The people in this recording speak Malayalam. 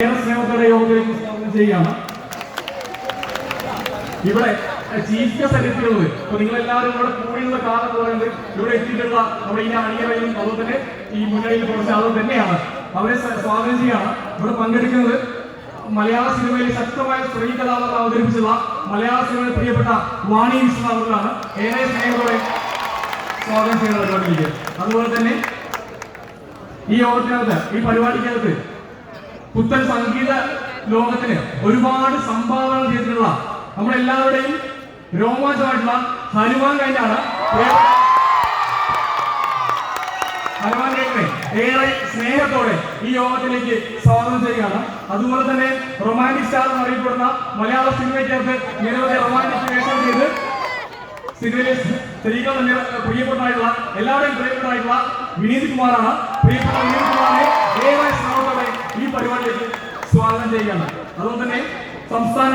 സ്നേഹത്തോടെ യോഗത്തിൽ ചെയ്യാണ് ഇവിടെ ചീഫ് സെക്രട്ടറികൾ അപ്പൊ നിങ്ങൾ എല്ലാവരും ഇവിടെ കൂടിയുള്ള കാലം പറയുന്നത് ഇവിടെ എത്തിയിട്ടുള്ള നമ്മുടെ ഈ അണിയറയും അതുപോലെ തന്നെ ഈ മുന്നണിയിൽ കുറച്ച് ആളുകൾ തന്നെയാണ്. അവരെ സ്വാഗതം ചെയ്യാണ് ഇവിടെ പങ്കെടുക്കുന്നത് മലയാള സിനിമയിൽ ശക്തമായ സ്ത്രീ കഥാപാത്രം അവതരിപ്പിച്ചുള്ള മലയാള സിനിമയിൽ പ്രിയപ്പെട്ട വാണി വിശ്വനാഥനാണ് ഏറെ സ്നേഹത്തോടെ സ്വാഗതം ചെയ്യുന്നത് അതുപോലെ തന്നെ ഈ യോഗത്തിനകത്ത് ഈ പരിപാടിക്കകത്ത് പുത്തൻ സംഗീത ലോകത്തിന് ഒരുപാട് സംഭാവന ചെയ്തിട്ടുള്ള നമ്മളെല്ലാവരുടെയും രോമാഞ്ചമായിട്ടുള്ള ഹനുമാൻ കഴിഞ്ഞാണ് ഹനുമാൻ കഴിഞ്ഞെ ഏറെ സ്നേഹത്തോടെ ഈ യോഗത്തിലേക്ക് സ്വാഗതം ചെയ്യുകയാണ്. അതുപോലെ തന്നെ റൊമാന്റിക് സ്റ്റാർ എന്ന് അറിയപ്പെടുന്ന മലയാള സിനിമയ്ക്കകത്ത് നിരവധി റൊമാന്റിക് വേഷം ചെയ്ത് സിനിമയിലെ സ്ത്രീകൾ തന്നെ പ്രിയപ്പെട്ടായിട്ടുള്ള എല്ലാവരുടെയും പ്രിയപ്പെട്ടായിട്ടുള്ള വിനീത് കുമാറാണ്. പ്രിയപ്പെട്ട വിനീത് കുമാറിനെ സ്വാഗതം ചെയ്യണം അതുകൊണ്ട് തന്നെ സംസ്ഥാന